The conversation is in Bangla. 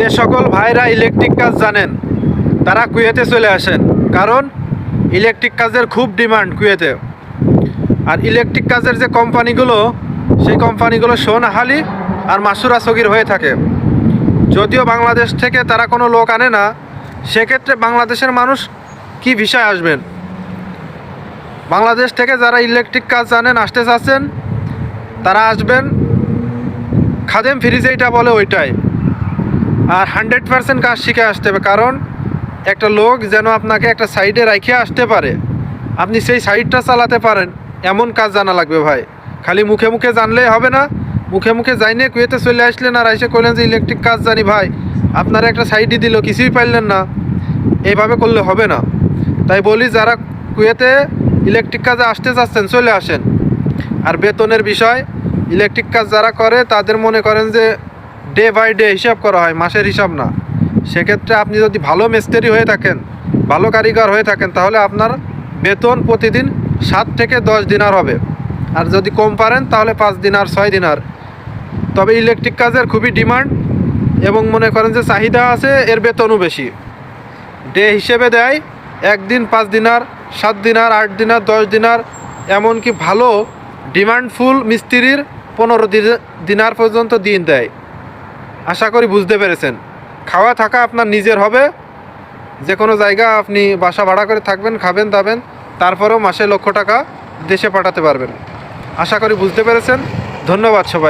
যে সকল ভাইরা ইলেকট্রিক কাজ জানেন, তারা কুয়েতে চলে আসেন। কারণ ইলেকট্রিক কাজের খুব ডিমান্ড কুয়েতে। আর ইলেকট্রিক কাজের যে কোম্পানিগুলো সেই কোম্পানিগুলো সোনাহালি আর মাসুরা সগির হয়ে থাকে। যদিও বাংলাদেশ থেকে তারা কোনো লোক আনে না, সেক্ষেত্রে বাংলাদেশের মানুষ কি ভিসায় আসবেন? বাংলাদেশ থেকে যারা ইলেকট্রিক কাজ জানেন, আসতে চাচ্ছেন, তারা আসবেন খাদেম ফ্রিজ এইটা বলে ওইটাই। আর হান্ড্রেড পার্সেন্ট কাজ শিখে আসতে হবে, কারণ একটা লোক যেন আপনাকে একটা সাইডে রাখিয়ে আসতে পারে। আপনি সেই সাইডটা চালাতে পারেন, এমন কাজ জানা লাগবে ভাই। খালি মুখে মুখে জানলেই হবে না, মুখে মুখে যাইনে কুয়েতে চলে আসলেন আর এসে করলেন যে, ইলেকট্রিক কাজ জানি ভাই, আপনারা একটা সাইডই দিল, কিছুই পাইলেন না। এইভাবে করলে হবে না। তাই বলি, যারা কুয়েতে ইলেকট্রিক কাজে আসতে চাচ্ছেন, চলে আসেন। আর বেতনের বিষয়, ইলেকট্রিক কাজ যারা করে, তাদের মনে করেন যে ডে বাই ডে হিসাব করা হয়, মাসের হিসাব না। সেক্ষেত্রে আপনি যদি ভালো মিস্ত্রি হয়ে থাকেন, ভালো কারিগর হয়ে থাকেন, তাহলে আপনার বেতন প্রতিদিন সাত থেকে দশ দিনার হবে। আর যদি কম পারেন, তাহলে পাঁচ দিনার, ছয় দিনার। তবে ইলেকট্রিক কাজের খুবই ডিমান্ড এবং মনে করেন যে চাহিদা আছে, এর বেতনও বেশি। ডে হিসেবে দেয় একদিন পাঁচ দিনার, সাত দিনার, আট দিনার, দশ দিনার, এমনকি ভালো ডিমান্ডফুল মিস্ত্রির পনেরো দিন- দিনার পর্যন্ত দিন দেয়। আশা করি বুঝতে পেরেছেন। খাওয়া থাকা আপনার নিজের হবে। যে কোনো জায়গা আপনি বাসা ভাড়া করে থাকবেন, খাবেন, দাবেন, তারপরেও মাসে লক্ষ টাকা দেশে পাঠাতে পারবেন। আশা করি বুঝতে পেরেছেন। ধন্যবাদ সবাই